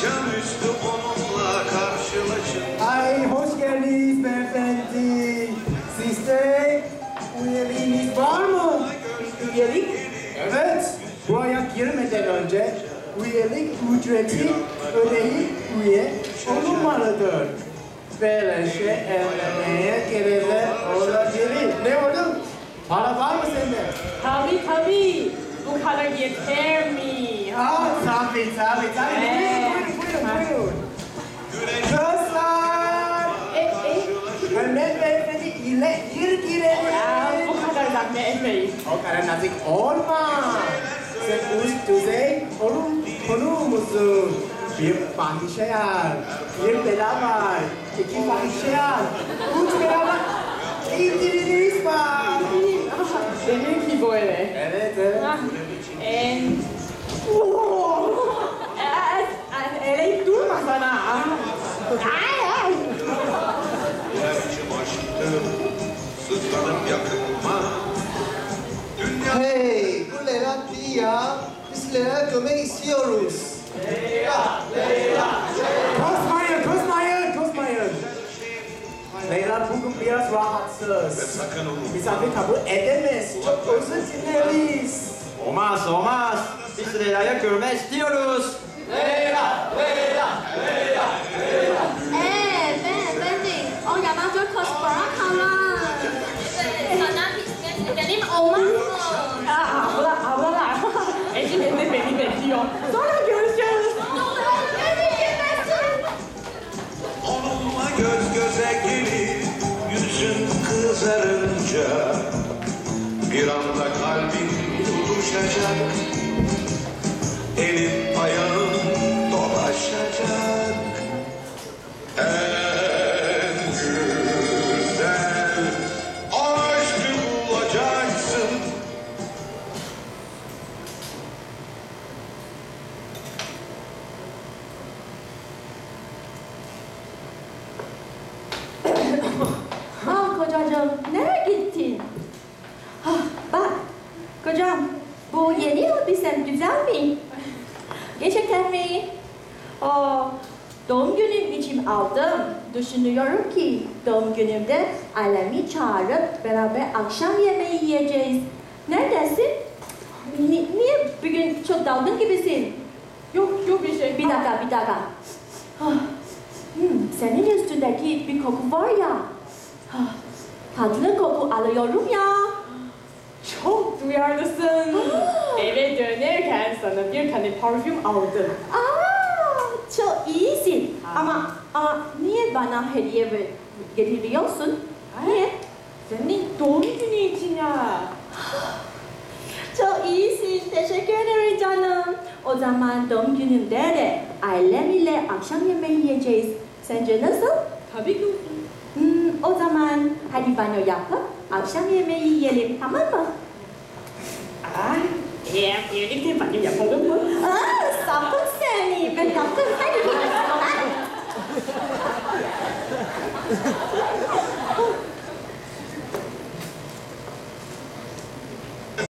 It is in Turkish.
Akşamüstü onunla karşılaşın Ay hoş geldiniz beyefendi. Sizde üyeliğiniz var mı? Üyelik? Evet. Bu ayak girmeden önce üyelik ücreti ödeyip üye olunmalıdır. Böylece evlenmeye gelenler olabilir. Ne oldu? Para var mı sende? Tabii tabii. Bu kadar yeter mi? Aa, tabii tabii tabii. Ee. Buyurun buyurun. Kızlar! E, e, Hemen beyefendi ile gir ya, girelim. bu kadar zahmet etmeyin. O kadar nazik olma. Sen üst düzey onun konu musun? Bir fahişeyar, bir bela var, iki fahişeyar, üç beraber indiriniz var. Benimki böyle. Evet evet. Ah, en... Hey, bu Leyla değil ya. Biz Leyla'yı görmek istiyoruz. Kızmayın, kızmayın, kızmayın. Leyla bugün biraz rahatsız. unutma Misafir kabul edemez. Çok özür dileriz. Olmaz olmaz. Biz Leyla'yı görmek istiyoruz. Göz göze gelip Yüzün kızarınca Bir anda kalbin tutuşacak Elin ayağın kocacığım nereye gittin? Ah, bak kocam bu yeni elbisen güzel mi? Gerçekten mi? Aa, doğum günüm için aldım. Düşünüyorum ki doğum günümde ailemi çağırıp beraber akşam yemeği yiyeceğiz. Neredesin? Ni- niye bugün çok dalgın gibisin? Yok, yok bir şey. Bir dakika, bir dakika. Ah, hmm, senin üstündeki bir koku var ya. Ah, tatlı koku alıyorum ya. Çok duyarlısın. Eve dönerken sana bir tane parfüm aldım. Aa, çok iyisin. Ama, ama niye bana hediye getiriyorsun? Niye? Senin doğum günü için ya. Çok iyisin. Teşekkür ederim canım. O zaman doğum günümde de ailem ile akşam yemeği yiyeceğiz. Sence nasıl? Tabii ki. di banyo yapıp akşam yemeği yiyelim tamam mı? lim apa? Ah, ya, ya, ini dia pak yang pun kan? Ah, siapa sih ni? Benda apa? Hai, hai,